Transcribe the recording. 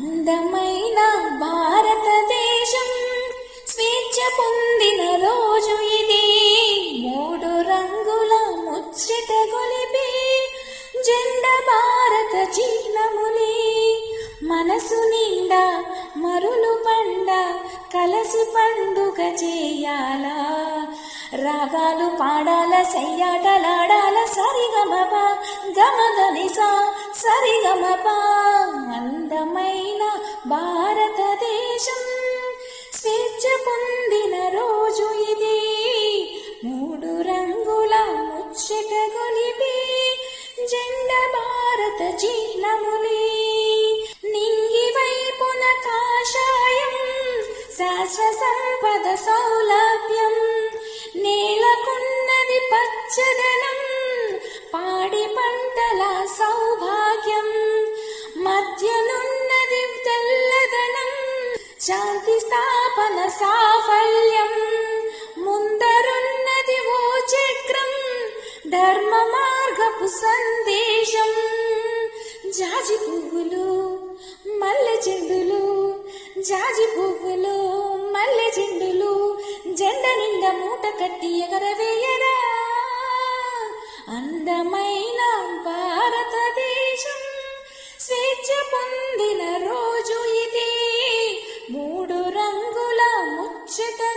అందమైన భారతదేశం స్వేచ్ఛ పొందిన రోజు ఇది. మూడు రంగుల ముచ్చట గొలిపి జెండ భారత చిహ్నములి. మనసు నిండా మరులు పండ కలసి పండుగ చేయాలా. రాగాలు పాడాల సయ్యాటలాడాల సరిగమప గమగనిస సరిగమప. అందమైన భారతదేశం స్వేచ్ఛ పొందిన రోజు ఇది. మూడు రంగుల ముచ్చట గొలిపి జెండ భారత చిహ్నములి. నింగి వైపున కాషాయం శాస్త్ర సంపద సౌలభ్యం. నేలకున్నది పచ్చదనం పాడి పంటల సౌభ శాంతి స్థాపన సాఫల్యం. ముందరున్నది ఓ చక్రం ధర్మ మార్గపు సందేశం. జాజి పువ్వులు మల్లె చెండులు జాజి పువ్వులు మల్లె చెండులు జెండ నిండా మూట కట్టి ఎగరవేయరా. అందమైన భారతదేశం స్వేచ్ఛ పొందిన రోజు ఇది